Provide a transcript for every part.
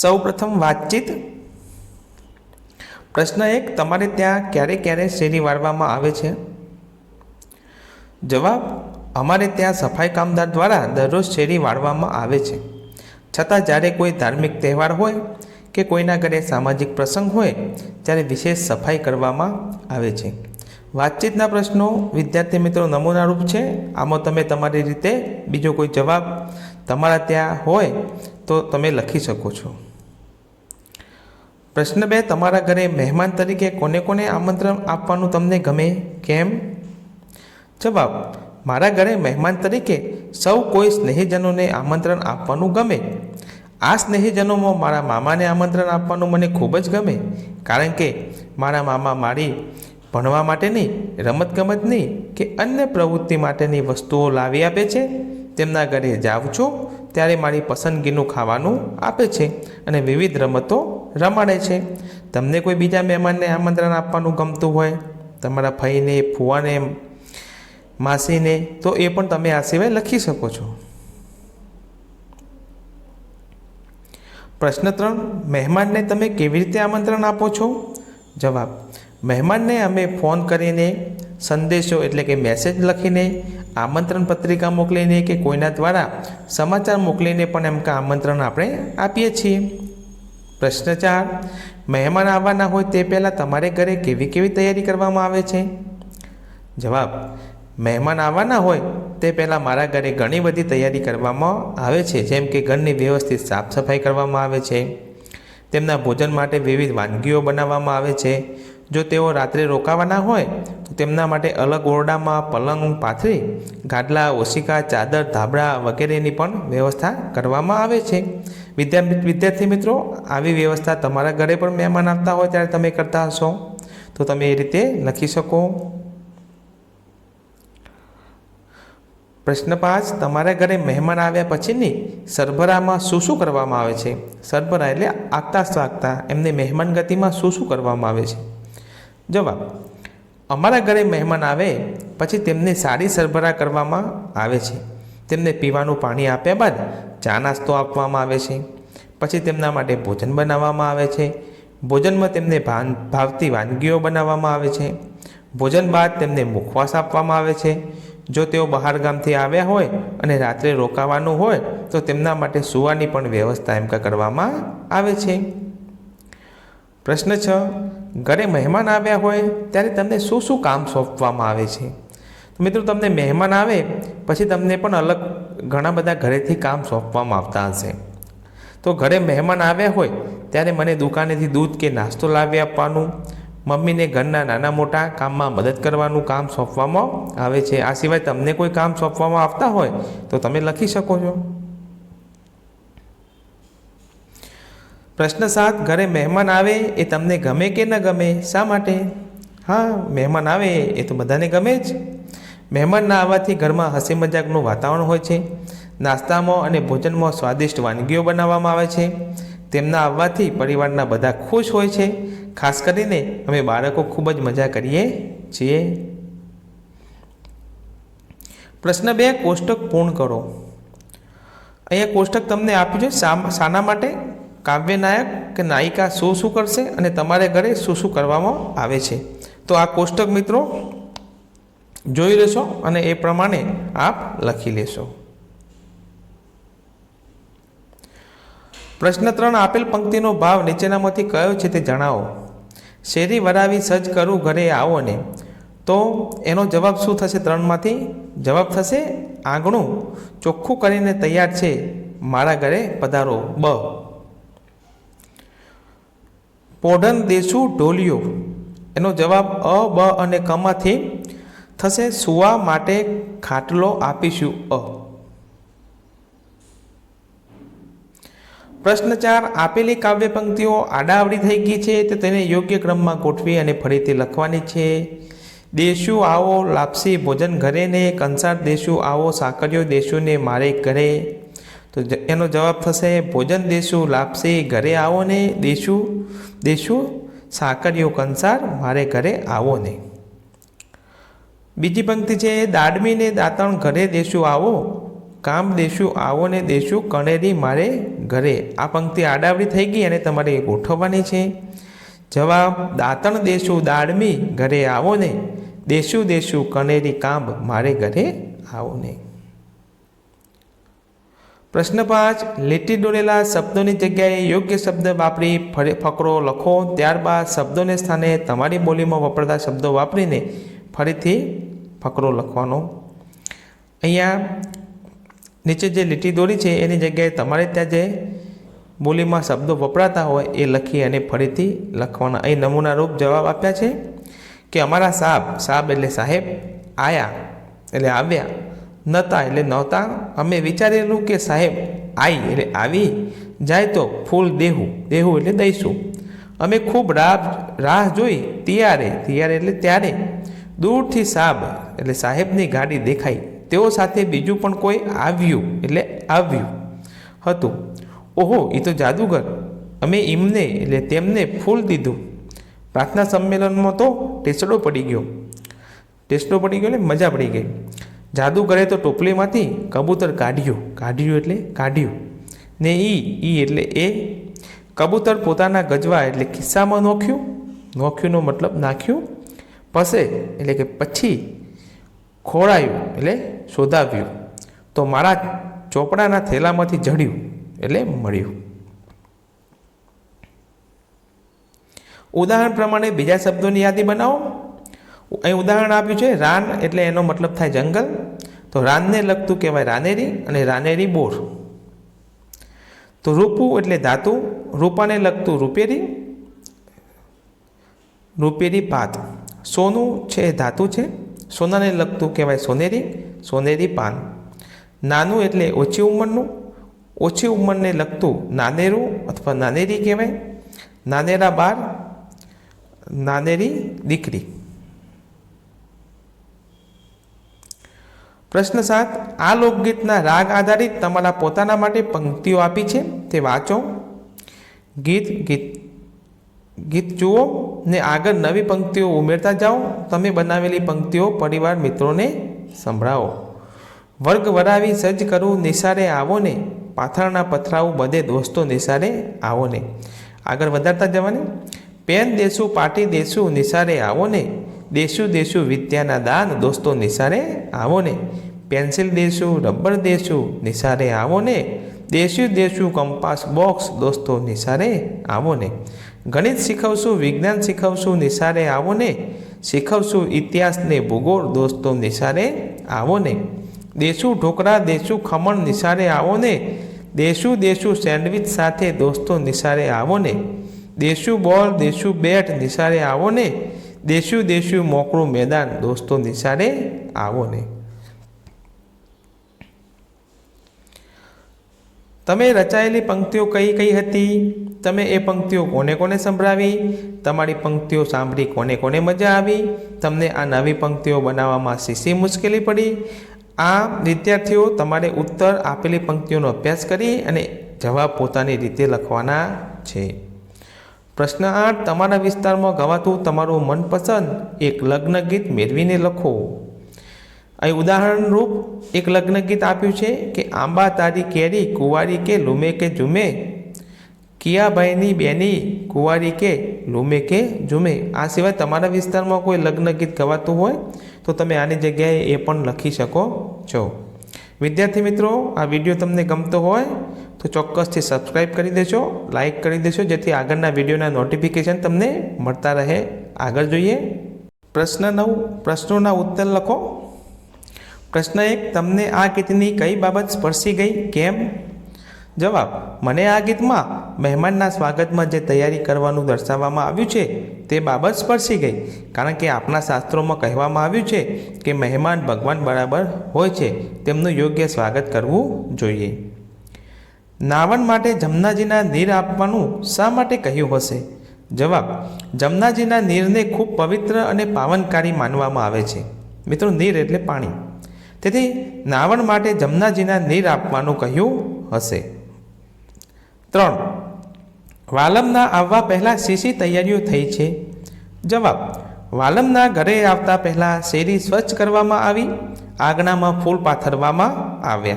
સૌ પ્રથમ વાતચીત. પ્રશ્ન એક, તમારે ત્યાં ક્યારે ક્યારે શેરી વાળવામાં આવે છે? જવાબ, અમારે ત્યાં સફાઈ કામદાર દ્વારા દરરોજ શેરી વાળવામાં આવે છે. છતાં જ્યારે કોઈ ધાર્મિક તહેવાર હોય કે કોઈના ઘરે સામાજિક પ્રસંગ હોય, ત્યારે વિશેષ સફાઈ કરવામાં આવે છે. વાતચીતના પ્રશ્નો, વિદ્યાર્થી મિત્રો નમૂનારૂપ છે. આમાં તમે તમારી રીતે બીજો કોઈ જવાબ તમારા ત્યાં હોય તો તમે લખી શકો છો. પ્રશ્ન બે, તમારા ઘરે મહેમાન તરીકે કોને કોને આમંત્રણ આપવાનું તમને ગમે? કેમ? જવાબ, મારા ઘરે મહેમાન તરીકે સૌ કોઈ સ્નેહીજનોને આમંત્રણ આપવાનું ગમે. આ સ્નેહીજનોમાં મારા મામાને આમંત્રણ આપવાનું મને ખૂબ જ ગમે, કારણ કે મારા મામા મારી ભણવા માટેની, રમતગમતની કે અન્ય પ્રવૃત્તિ માટેની વસ્તુઓ લાવી આપે છે. તેમના ઘરે જાઉં છું, ત્યારે મારી પસંદગીનું ખાવાનું આપે છે અને વિવિધ રમતો રમાડે છે? તમને કોઈ બીજા મહેમાનને આમંત્રણ આપવાનું ગમતું હોય, તમારા ભાઈને ફુવાને માસીને, તો એ પણ તમે આ સિવાય લખી શકો છો. પ્રશ્ન ત્રણ, મહેમાનને તમે કેવી રીતે આમંત્રણ આપો છો? જવાબ, મહેમાનને અમે ફોન કરીને, સંદેશો એટલે કે મેસેજ લખીને, આમંત્રણ પત્રિકા મોકલીને કે કોઈના દ્વારા સમાચાર મોકલીને પણ એમ કે આમંત્રણ આપણે આપીએ છીએ. પ્રશ્ન ચાર, મહેમાન આવવાના હોય તે પહેલાં તમારે ઘરે કેવી કેવી તૈયારી કરવામાં આવે છે? જવાબ, મહેમાન આવવાના હોય તે પહેલાં મારા ઘરે ઘણી બધી તૈયારી કરવામાં આવે છે, જેમ કે ઘરની વ્યવસ્થિત સાફ સફાઈ કરવામાં આવે છે. તેમના ભોજન માટે વિવિધ વાનગીઓ બનાવવામાં આવે છે. જો તેઓ રાત્રે રોકાવાના હોય તેમના માટે અલગ ઓરડામાં પલંગ પાથરી, ગાદલા, ઓશિકા, ચાદર, ધાબળા વગેરેની પણ વ્યવસ્થા કરવામાં આવે છે. વિદ્યા વિદ્યાર્થી મિત્રો, આવી વ્યવસ્થા તમારા ઘરે પણ મહેમાન આવતા હોય ત્યારે તમે કરતા હશો. તો તમે એ રીતે લખી શકો. પ્રશ્ન પાંચ, તમારા ઘરે મહેમાન આવ્યા પછીની સરભરામાં શું શું કરવામાં આવે છે? સરભરા એટલે આગતા સ્વાગતા એમને મહેમાન ગતિમાં શું શું કરવામાં આવે છે? જવાબ અમારા ઘરે મહેમાન આવે, પછી તેમને સારી સરભરા કરવામાં આવે છે. તેમને પીવાનું પાણી આપ્યા બાદ ચા નાસ્તો આપવામાં આવે છે. પછી તેમના માટે ભોજન બનાવવામાં આવે છે. ભોજનમાં તેમને ભાન, ભાવતી વાનગીઓ બનાવવામાં આવે છે. ભોજન બાદ તેમને મુખવાસ આપવામાં આવે છે. જો તેઓ બહાર ગામથી આવ્યા હોય અને રાત્રે રોકાવાનું હોય, તો તેમના માટે સુવાની પણ વ્યવસ્થા એમ કરવામાં આવે છે. પ્રશ્ન છ ઘરે મહેમાન આવ્યા હોય, ત્યારે તમને શું શું કામ સોંપવામાં આવે છે? તો મિત્રો, તમને મહેમાન આવે, પછી તમને પણ અલગ ઘણા બધા ઘરેથી કામ સોંપવામાં આવતા હશે. તો ઘરે મહેમાન આવ્યા હોય, ત્યારે મને દુકાનેથી દૂધ કે નાસ્તો લાવી આપવાનું, મમ્મીને ઘરના નાના મોટા કામમાં મદદ કરવાનું કામ સોંપવામાં આવે છે. આ સિવાય તમને કોઈ કામ સોંપવામાં આવતા હોય, તો તમે લખી શકો છો. પ્રશ્ન સાત, ઘરે મહેમાન આવે એ તમને ગમે કે ન ગમે? શા માટે? હા, મહેમાન આવે એ તો બધાને ગમે જ. મહેમાન ના આવવાથી ઘરમાં હસી મજાકનું વાતાવરણ હોય છે. નાસ્તામાં અને ભોજનમાં સ્વાદિષ્ટ વાનગીઓ બનાવવામાં આવે છે. તેમના આવવાથી પરિવારના બધા ખુશ હોય છે. ખાસ કરીને અમે બાળકો ખૂબ જ મજા કરીએ છીએ. પ્રશ્ન બે, કોષ્ટક પૂર્ણ કરો. અહીંયા કોષ્ટક તમને આપ્યું છે શાના માટે? કાવ્ય નાયક કે નાયિકા શું શું કરશે અને તમારે ઘરે શું શું કરવામાં આવે છે? તો આ કોષ્ટક મિત્રો જોઈ લેશો અને એ પ્રમાણે આપ લખી લેશો. પ્રશ્ન ત્રણ, આપેલ પંક્તિનો ભાવ નીચેનામાંથી કયો છે તે જણાવો. શેરી વરાવી સજ્જ કરું, ઘરે આવો ને તો એનો જવાબ શું થશે ત્રણમાંથી? જવાબ થશે, આંગણું ચોખ્ખું કરીને તૈયાર છે. મારા ઘરે પધારો. બ. પોઢન દેશું ઢોલિયો. એનો જવાબ અ, બ અને કમાંથી થશે સુવા માટે ખાટલો આપીશું અ. પ્રશ્ન ચાર, આપેલી કાવ્ય પંક્તિઓ આડાવડી થઈ ગઈ છે તો તેને યોગ્ય ક્રમમાં ગોઠવી અને ફરીથી લખવાની છે. દેશુ આવો લાપસી ભોજન ઘરે ને કંસાર દેશુ આવો સાકરિયો દેશું ને મારે ઘરે. તો એનો જવાબ થશે, ભોજન દેશું લાપસી, ઘરે આવો ને, દેશું દેશું, સાકરિયો કંસાર, મારે ઘરે આવો ને. બીજી પંક્તિ છે દાડમીને દાંતણ ઘરે દેશું આવો, કામ દેશું આવો ને, દેશું કણેરી મારે ઘરે. આ પંક્તિ આડાવડી થઈ ગઈ અને તમારે ગોઠવવાની છે. જવાબ, દાંતણ દેશું દાડમી, ઘરે આવો ને, દેશું દેશું કનેરી કામ, મારે ઘરે આવો ને. પ્રશ્ન પાંચ, લીટી દોરેલા શબ્દોની જગ્યાએ યોગ્ય શબ્દ વાપરી ફકરો લખો. ત્યારબાદ શબ્દોને સ્થાને તમારી બોલીમાં વપરાતા શબ્દો વાપરીને ફરીથી ફકરો લખવાનો. અહીંયા નીચે જે લીટી દોરી છે, એની જગ્યાએ તમારે ત્યાં જે બોલીમાં શબ્દો વપરાતા હોય એ લખી અને ફરીથી લખવાના. અહીં નમૂના રૂપ જવાબ આપ્યા છે કે અમારા સાબ સાબ એટલે સાહેબ, આયા એટલે આવ્યા. નહોતા એટલે નહોતા. અમે વિચારેલું કે સાહેબ, આઈ એટલે આવી, જાય તો ફૂલ દેહું. દેહું એટલે દઈશું. અમે ખૂબ રાહ રાહ જોઈ, તિયારે તિયારે એટલે ત્યારે. દૂરથી સાબ એટલે સાહેબની ગાડી દેખાઈ. તેઓ સાથે બીજું પણ કોઈ આવ્યું એટલે આવ્યું હતું. ઓહો એ તો જાદુગર. અમે એમને એટલે તેમને ફૂલ દીધું. પ્રાર્થના સંમેલનમાં તો ટેસડો પડી ગયો. ટેસડો પડી ગયો એટલે મજા પડી ગઈ. જાદુગરે તો ટોપલીમાંથી કબૂતર કાઢ્યું. કાઢ્યું એટલે કાઢ્યું. ને ઈ ઈ એટલે એ કબૂતર પોતાના ગજવા એટલે ખિસ્સામાં નોખ્યું. નોખ્યુંનો મતલબ નાખ્યું. પસે એટલે કે પછી ખોળાયું એટલે શોધાવ્યું. તો મારા ચોપડાના થેલામાંથી જડ્યું એટલે મળ્યું. ઉદાહરણ પ્રમાણે બીજા શબ્દોની યાદી બનાવો. અહીં ઉદાહરણ આપ્યું છે, રાન એટલે એનો મતલબ થાય જંગલ. તો રાનને લગતું કહેવાય રાનેરી અને રાનેરી બોર. તો રૂપું એટલે ધાતુ, રૂપાને લગતું રૂપેરી રૂપેરી પાત સોનું છે એ ધાતુ છે, સોનાને લગતું કહેવાય સોનેરી સોનેરી પાન. નાનું એટલે ઓછી ઉંમરનું, ઓછી ઉંમરને લગતું નાનેરું અથવા નાનેરી કહેવાય. નાનેરા બાર, નાનેરી દીકરી. પ્રશ્ન સાત, આ લોકગીતના રાગ આધારિત તમારા પોતાના માટે પંક્તિઓ આપી છે? તે વાંચો. ગીત ગીત. ગીત જુઓ ને આગળ નવી પંક્તિઓ ઉમેરતા જાઓ. તમે બનાવેલી પંક્તિઓ પરિવાર મિત્રોને સંભળાવો. વર્ગ વરાવી સજ્જ કરું નિસારે આવો ને. પાથરના પથરાવું બધે દોસ્તો નિસારે આવો ને. આગળ વધારતા જવાને. પેન દેશું પાટી દેશું નિસારે આવો ને. દેશું દેશું વિદ્યાના દાન, દોસ્તો નિસારે આવો ને. પેન્સિલ દેશું, રબર દેશું નિશારે આવો ને. દેશું દેશું, કંપાસ, બોક્સ, દોસ્તો નિશારે આવો ને. ગણિત શીખવશું, વિજ્ઞાન શીખવશું નિશારે આવો ને. શીખવશું ઇતિહાસને ભૂગોળ, દોસ્તો નિશારે આવો ને. દેશું, ઢોકળા, દેશું, ખમણ નિશારે આવો ને. દેશું દેશું, સેન્ડવિચ સાથે, દોસ્તો નિશારે આવો ને. દેશું, બોલ, દેશું, બેટ નિશારે આવો ને. દેશું દેશું, મોકળું મેદાન, દોસ્તો નિશારે આવો ને. તમે રચાયેલી પંક્તિઓ કઈ કઈ હતી? તમે એ પંક્તિઓ કોને કોને સંભળાવી? તમારી પંક્તિઓ સાંભળી કોને કોને મજા આવી? તમને આ નવી પંક્તિઓ બનાવવામાં શીશી મુશ્કેલી પડી? આ વિદ્યાર્થીઓ તમારે ઉત્તર આપેલી પંક્તિઓનો અભ્યાસ કરી અને જવાબ પોતાની રીતે લખવાના છે. પ્રશ્ન આઠ, તમારા વિસ્તારમાં ગવાતું તમારું મનપસંદ એક લગ્ન ગીત મેળવીને લખો. અહીં ઉદાહરણરૂપ એક લગ્ન ગીત આપ્યું છે કે આંબા તારી કેરી, કુંવારી કે લુમે કે ઝૂમે? કિયાભાઈની બેની, કુંવારી કે લુમે કે ઝૂમે? આ સિવાય તમારા વિસ્તારમાં કોઈ લગ્ન ગીત ગવાતું હોય તો તમે આની જગ્યાએ એ પણ લખી શકો છો. વિદ્યાર્થી મિત્રો, આ વીડિયો તમને ગમતો હોય તો ચોક્કસથી સબસ્ક્રાઈબ કરી દેજો, લાઇક કરી દેજો, જેથી આગળના વિડીયોના નોટિફિકેશન તમને મળતા રહે. આગળ જોઈએ. પ્રશ્ન નવ, પ્રશ્નોના ઉત્તર લખો. પ્રશ્ન એક, તમને આ ગીતની કઈ બાબત સ્પર્શી ગઈ? કેમ? જવાબ, મને આ ગીતમાં મહેમાનના સ્વાગતમાં જે તૈયારી કરવાનું દર્શાવવામાં આવ્યું છે, તે બાબત સ્પર્શી ગઈ. કારણ કે આપણા શાસ્ત્રોમાં કહેવામાં આવ્યું છે કે મહેમાન ભગવાન બરાબર હોય છે, તેમનું યોગ્ય સ્વાગત કરવું જોઈએ. નાવણ માટે જમનાજીના નીર આપવાનું શા માટે કહ્યું હશે? જવાબ, જમનાજીના નીરને ખૂબ પવિત્ર અને પાવનકારી માનવામાં આવે છે. મિત્રો, નીર એટલે પાણી. તેથી નાવણ માટે જમનાજીના નીર આપવાનું કહ્યું હશે. ત્રણ, વાલમના આવવા પહેલાં શીશી તૈયારીઓ થઈ છે? જવાબ, વાલમના ઘરે આવતા પહેલાં શેરી સ્વચ્છ કરવામાં આવી, આંગણામાં ફૂલ પાથરવામાં આવ્યા.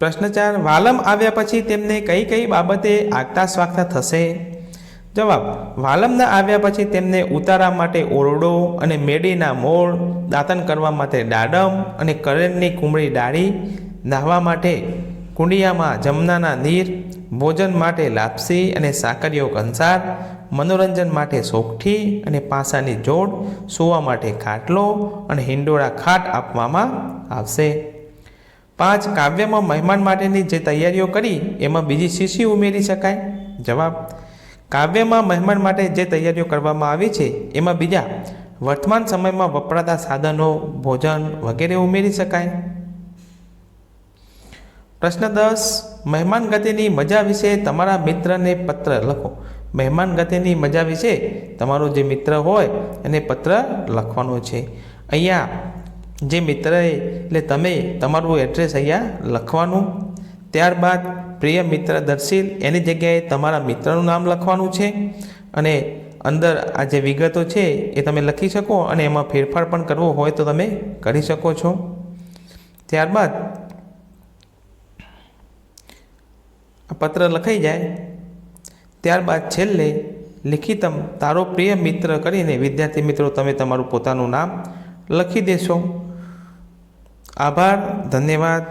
પ્રશ્ન ચાર વાલમ આવ્યા પછી તેમને કઈ કઈ બાબતે આગતા સ્વાગતા થશે? જવાબ, વાલમના આવ્યા પછી તેમને ઉતારા માટે ઓરડો અને મેડીના મોળ દાંતન કરવા માટે દાડમ અને કરેણની કુમળી ડાળી, નાહવા માટે કુંડિયામાં જમનાના નીર, ભોજન માટે લાપસી અને સાકરીઓ કંસાર, મનોરંજન માટે સોગઠી અને પાસાની જોડ, સૂવા માટે ખાટલો અને હિંડોળા ખાટ આપવામાં આવશે. પાંચ, કાવ્યમાં મહેમાન માટેની જે તૈયારીઓ કરી, એમાં બીજી શીશી ઉમેરી શકાય? જવાબ કાવ્યમાં મહેમાન માટે જે તૈયારીઓ કરવામાં આવી છે, એમાં બીજા, વર્તમાન સમયમાં વપરાતા સાધનો, ભોજન વગેરે ઉમેરી શકાય. પ્રશ્ન દસ, મહેમાન ગતિની મજા વિશે તમારા મિત્રને પત્ર લખો. મહેમાન ગતિની મજા વિશે તમારો જે મિત્ર હોય, એને પત્ર લખવાનો છે. અહીંયા, જે મિત્ર એટલે તમે, તમારું એડ્રેસ અહીંયા લખવાનું. ત્યારબાદ પ્રિય મિત્ર દર્શીલ, એની જગ્યાએ તમારા મિત્રનું નામ લખવાનું છે અને અંદર આ જે વિગતો છે એ તમે લખી શકો અને એમાં ફેરફાર પણ કરવો હોય તો તમે કરી શકો છો. ત્યારબાદ આ પત્ર લખાઈ જાય. ત્યારબાદ છેલ્લે લિખિતમ, તારો પ્રિય મિત્ર કરીને વિદ્યાર્થી મિત્રો તમે તમારું પોતાનું નામ લખી દેશો. આભાર, ધન્યવાદ.